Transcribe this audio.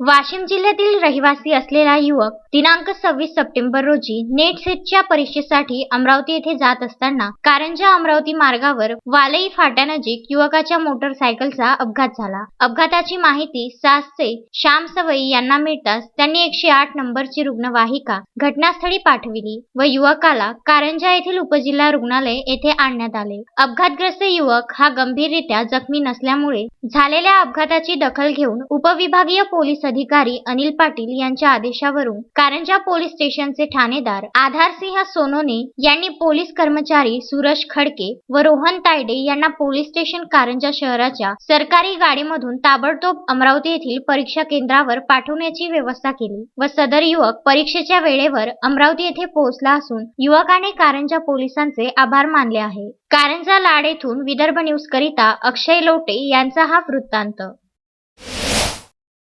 वाशिम जिल्ह्यातील रहिवासी असलेला युवक दिनांक सव्वीस सप्टेंबर रोजी नेट सेटच्या परीक्षेसाठी अमरावती येथे जात असताना कारंजा अमरावती मार्गावर वालई फाट्यानजीक युवकाच्या मोटरसायकलचा अपघात झाला. अपघाताची माहिती सासचे श्याम सवई यांना मिळताच त्यांनी एकशे आठ नंबरची रुग्णवाहिका घटनास्थळी पाठविली व युवकाला कारंजा येथील उपजिल्हा रुग्णालय येथे आणण्यात आले. अपघातग्रस्त युवक हा गंभीररित्या जखमी नसल्यामुळे झालेल्या अपघाताची दखल घेऊन उपविभागीय पोलीस अधिकारी अनिल पाटील यांच्या आदेशावरून कारंजा पोलीस स्टेशनचे ठाणेदार आधारसिंह सोनोने यांनी पोलीस कर्मचारी सुरज खडके व रोहन तायडे यांना पोलीस स्टेशन कारंजा शहराच्या सरकारी गाडीमधून ताबडतोब अमरावती येथील परीक्षा केंद्रावर पाठवण्याची व्यवस्था केली व सदर युवक परीक्षेच्या वेळेवर अमरावती येथे पोहोचला असून युवकाने कारंजा पोलिसांचे आभार मानले आहे. कारंजा लाड येथून विदर्भ न्यूज करिता अक्षय लोटे यांचा हा वृत्तांत.